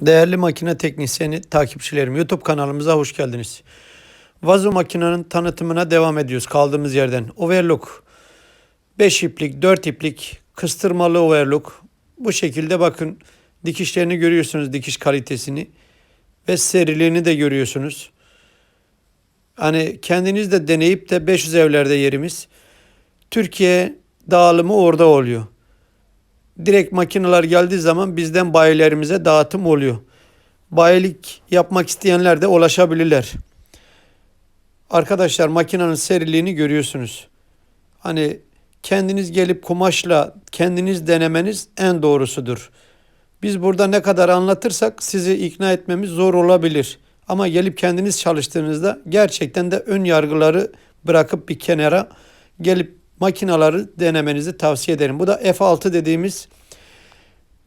Değerli makine teknisyeni takipçilerim YouTube kanalımıza hoş geldiniz. Vazo makinenin tanıtımına devam ediyoruz kaldığımız yerden. Overlock 5 iplik 4 iplik kıstırmalı overlock. Bu şekilde bakın dikişlerini görüyorsunuz dikiş kalitesini ve seriliğini de görüyorsunuz. Hani kendiniz de deneyip de 500 evlerde yerimiz. Türkiye dağılımı orada oluyor direkt makineler geldiği zaman bizden bayilerimize dağıtım oluyor. Bayilik yapmak isteyenler de ulaşabilirler. Arkadaşlar makinenin seriliğini görüyorsunuz. Hani kendiniz gelip kumaşla kendiniz denemeniz en doğrusudur. Biz burada ne kadar anlatırsak sizi ikna etmemiz zor olabilir. Ama gelip kendiniz çalıştığınızda gerçekten de ön yargıları bırakıp bir kenara gelip makinaları denemenizi tavsiye ederim. Bu da F6 dediğimiz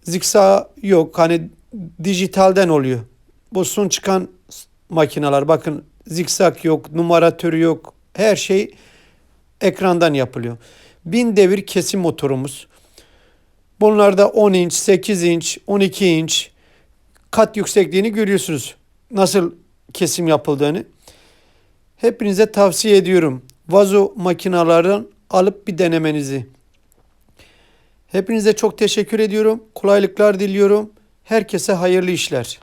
zikza yok. Hani dijitalden oluyor. Bu son çıkan makineler bakın zikzak yok, numaratörü yok. Her şey ekrandan yapılıyor. Bin devir kesim motorumuz. Bunlarda 10 inç, 8 inç, 12 inç kat yüksekliğini görüyorsunuz. Nasıl kesim yapıldığını. Hepinize tavsiye ediyorum. Vazo makinalardan alıp bir denemenizi. Hepinize çok teşekkür ediyorum. Kolaylıklar diliyorum. Herkese hayırlı işler.